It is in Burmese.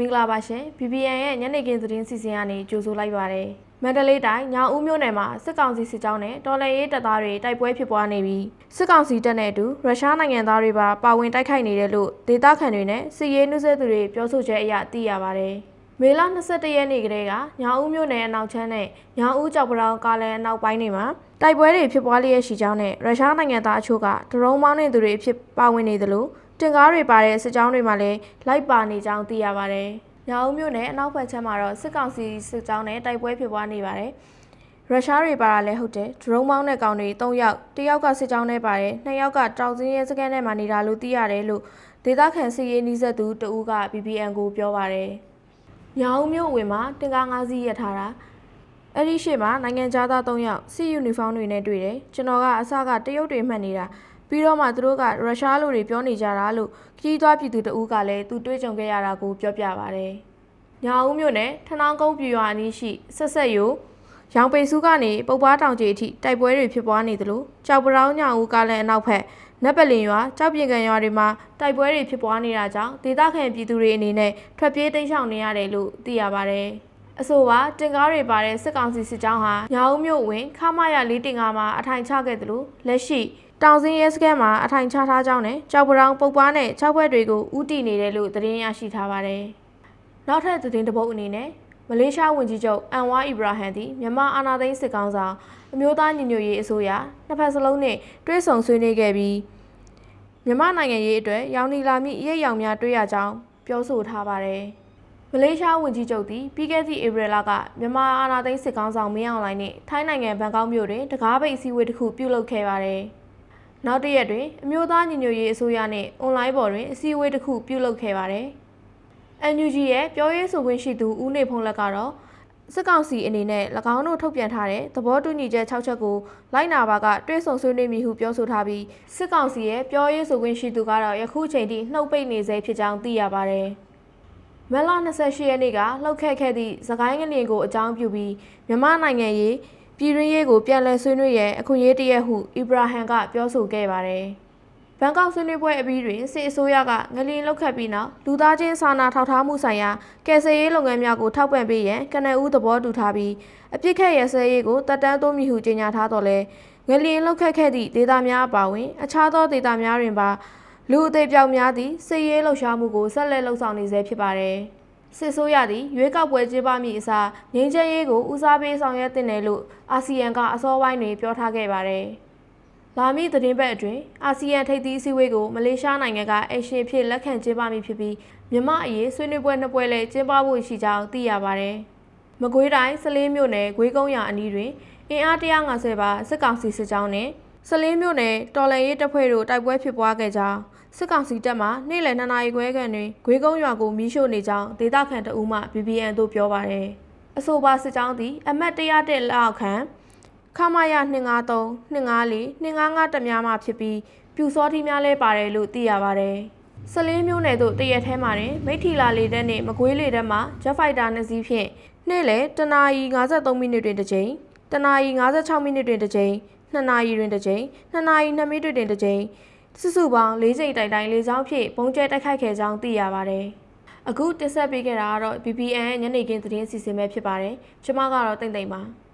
မင်္ဂလာပါရှင် BBN ရဲ့ညနေခင်းသတင်းစီစဉ်ကနေကြိုဆိုလိုက်ပါရစေ။မန္တလေးတိုင်းညောင်ဦးမြို့နယ်မှာစစ်ကောင်စီစစ်ကြောင်းနဲ့တော်လှန်ရေးတပ်သားတွေတိုက်ပွဲဖြစ်ပွားနေပြီးစစ်ကောင်စီတပ်နဲ့အတူရုရှားနိုင်ငံသားတွေပါပါဝင်တိုက်ခိုက်နေတယ်လို့ဒေသခံတွေနဲ့စစ်ရေးနှုတ်ဆက်သူတွေပြောဆိုချက်အရသိရပါဗျ။မေလ22ရက်နေ့ကလေးကညောင်ဦးမြို့နယ်အနောက်ချမ်းနဲ့ညောင်ဦးကြောက်ပရောင်ကားလန်အနောက်ပိုင်းတွေမှာတိုက်ပွဲတွေဖြစ်ပွားလျက်ရှိကြောင်းနဲ့ရုရှားနိုင်ငံသားအချို့ကဒရုန်းမောင်းနေသူတွေအဖြစ်ပါဝင်နေသလို တင်ကားတွေပါတဲ့စစ်ကြောင်းတွေမှာလည်းလိုက်ပါနေကြောင်းသိရပါဗျ။ညောင်ဦးမြို့နယ်အနောက်ဘက်ခြမ်းမှာတော့စစ်ကောင်စီစစ်ကြောင်းနဲ့တိုက်ပွဲဖြစ်ပွားနေပါတယ်။ရုရှားတွေပါတာလည်းဟုတ်တယ်။ဒရုန်းမောင်းတဲ့ကောင်တွေ၃ယောက်တစ်ယောက်ကစစ်ကြောင်းနဲ့ပါတယ်။နှစ်ယောက်ကတောင်စင်းရဲစခန်းထဲမှာနေတာလို့သိရတယ်လို့ဒေသခံစစ်ရေးနှီးဆက်သူတဦးက BBN ကိုပြောပါတယ်။ညောင်ဦးမြို့ဝင်မှာတင်ကား၅စီးရထားတာအဲ့ဒီရှေ့မှာနိုင်ငံသားသား၃ယောက်စစ်ယူနီဖောင်းတွေနဲ့တွေ့တယ်။ကျွန်တော်ကအစကတရုတ်တွေမှတ်နေတာ ပြီးတော့မှသူတို့ကရုရှားလူတွေပြောနေကြတာလို့ကြီးသွားပြည်သူတဦးကလည်းသူတွေ့ကြုံခဲ့ရတာကိုပြောပြပါတယ်။ညာဦးမြို့နယ်ထနောင်းကုန်းပြူရွာအနီးရှိဆက်ဆက်ယိုရောင်ပေစုကနေပုပ်ပွားတောင်ကြီးအထိတိုက်ပွဲတွေဖြစ်ပွားနေသလိုကြောက်ပရောင်းညာဦးကားလန်အနောက်ဘက်နက်ပလင်ရွာကြောက်ပြင်ကန်ရွာတွေမှာတိုက်ပွဲတွေဖြစ်ပွားနေတာကြောင့်ဒေသခံပြည်သူတွေအနေနဲ့ထွက်ပြေးတိမ်းရှောင်နေရတယ်လို့သိရပါဗျ။ အဆိုပါတင်ကားတွေပါတဲ့စစ်ကောင်စီစစ်ကြောင်းဟာညာဦးမြို့ဝင်ခမာရလေးတင်ကားမှာအထိုင်ချခဲ့တယ်လို့လက်ရှိတောင်စင်းရဲစခန်းမှာအထိုင်ချထားကြောင်းနဲ့ကြောက်ပရောင်းပုပ်ပွားနဲ့၆ဘက်တွေကိုဥတီနေတယ်လို့သတင်းရရှိထားပါတယ်။နောက်ထပ်သတင်းတစ်ပုဒ်အနေနဲ့မလေးရှားဝန်ကြီးချုပ်အန်ဝါအီဘရာဟန်သည်မြန်မာအာဏာသိမ်းစစ်ကောင်ဆောင်အမျိုးသားညီညွတ်ရေးအစိုးရနှစ်ဖက်စလုံးနဲ့တွဲဆုံဆွေးနွေးခဲ့ပြီးမြန်မာနိုင်ငံရေးအတွက်ရောင်နီလာမိအရေးရောင်များတွေ့ရကြောင်းပြောဆိုထားပါတယ်။ မလေးရှားဝန်ကြီးချုပ်သည်ပြီးခဲ့သည့်ဧပြီလကမြန်မာအာဏာသိမ်းစစ်ကောင်ဆောင်မင်းအောင်လှိုင်နှင့်ထိုင်းနိုင်ငံဘန်ကောက်မြို့တွင်တကားပိတ်အစည်းအဝေးတစ်ခုပြုလုပ်ခဲ့ပါတယ်။နောက်တစ်ရက်တွင်အမျိုးသားညီညွတ်ရေးအစိုးရနှင့်အွန်လိုင်းပေါ်တွင်အစည်းအဝေးတစ်ခုပြုလုပ်ခဲ့ပါတယ်။ NUG ရဲ့ပြောရေးဆိုခွင့်ရှိသူဦးနေဖုံးလက်ကတော့စစ်ကောင်စီအနေနဲ့၎င်းတို့ထုတ်ပြန်ထားတဲ့သဘောတူညီချက်6ချက်ကိုလိုက်နာပါကတွဲဆုံဆွေးနွေးမည်ဟုပြောဆိုထားပြီးစစ်ကောင်စီရဲ့ပြောရေးဆိုခွင့်ရှိသူကတော့ယခုချိန်ထိနှုတ်ပိတ်နေဆဲဖြစ်ကြောင်းသိရပါတယ်။ မလ28ရက်နေ့ကလှုပ်ခတ်ခဲ့သည့်သခိုင်းငလျင်ကိုအကြောင်းပြုပြီးမြန်မာနိုင်ငံရေးပြည်တွင်းရေးကိုပြန်လည်ဆွေးနွေးရန်အခွင့်အရေးတရက်ဟုအီဘရာဟန်ကပြောဆိုခဲ့ပါတယ်။ဘန်ကောက်ဆွေးနွေးပွဲအပြီးတွင်စစ်အစိုးရကငလျင်လောက်ခတ်ပြီးနောက်လူသားချင်းစာနာထောက်ထားမှုဆိုင်ရာကယ်ဆယ်ရေးလုပ်ငန်းများကိုထောက်ပံ့ပေးရန်ကနအူးသဘောတူထားပြီးအပြစ်ခတ်ရစဲရေးကိုတပ်တန်းသွင်းမိဟုကြေညာထားတော့လဲငလျင်လောက်ခတ်ခဲ့သည့်ဒေသများအပါအဝင်အခြားသောဒေသများတွင်ပါ လူအသေးပြောက်များသည့်စစ်ရေးလှုပ်ရှားမှုကိုဆက်လက်လှုပ်ဆောင်နေဆဲဖြစ်ပါတယ်စစ်ဆိုးရသည့်ရွေးကောက်ပွဲကျင်းပမည့်အစားငင်းချရေးကိုဦးစားပေးဆောင်ရွက်တင်တယ်လို့အာဆီယံကအစောပိုင်းတွင်ပြောထားခဲ့ပါတယ်။လာမည့်သတင်းပတ်အတွင်းအာဆီယံထိပ်သီးအစည်းအဝေးကိုမလေးရှားနိုင်ငံကအရှင်ဖြစ်လက်ခံကျင်းပမည်ဖြစ်ပြီးမြမအရေးဆွေးနွေးပွဲနှစ်ပွဲလည်းကျင်းပဖို့ရှိကြောင်းသိရပါတယ်။မကွေးတိုင်းစလင်းမြို့နယ်ဂွေးကုန်းရွာအနီးတွင်အင်အား150ပါစစ်ကောင်စီစစ်ကြောင်းနဲ့စလင်းမြို့နယ်တော်လန်ရေးတပ်ဖွဲ့တို့တိုက်ပွဲဖြစ်ပွားခဲ့ကြောင်း စစ်ကောင်စီတပ်မှနေ့လယ်2နာရီခွဲခန့်တွင်ဂွေးကုန်းရွာကိုမီးရှို့နေကြောင်းဒေသခံတအူးမှ BBN တို့ပြောပါတယ်။အဆိုပါစစ်ကြောင်းသည်အမတ်101လောက်ခန့်ခမာယ253 254 255တပ်များမှဖြစ်ပြီးပြူစောတိများလဲပါတယ်လို့သိရပါတယ်။စလင်းမျိုးနယ်သို့တရက်ထဲမှာတင်မိထီလာလေတပ်နှင့်မကွေးလေတပ်မှဂျက်ဖိုက်တာနှစ်စီးဖြင့်နေ့လယ်တနာရီ53မိနစ်တွင်တစ်ကြိမ်တနာရီ56မိနစ်တွင်တစ်ကြိမ်2နာရီတွင်တစ်ကြိမ်2နာရီ2မိနစ်တွင်တစ်ကြိမ် စုစုပေါင်း၄ကြိမ်တိုင်တိုင်လေးချောင်းဖြင့်ပုံကျဲတိုက်ခိုက်ခဲ့ကြောင်းသိရပါတယ်။အခုတင်ဆက်ပေးခဲ့တာကတော့ BBN ညနေခင်းသတင်းစီစဉ်ပဲဖြစ်ပါတယ်။ကျွန်မကတော့တိတ်တိတ်ပါ။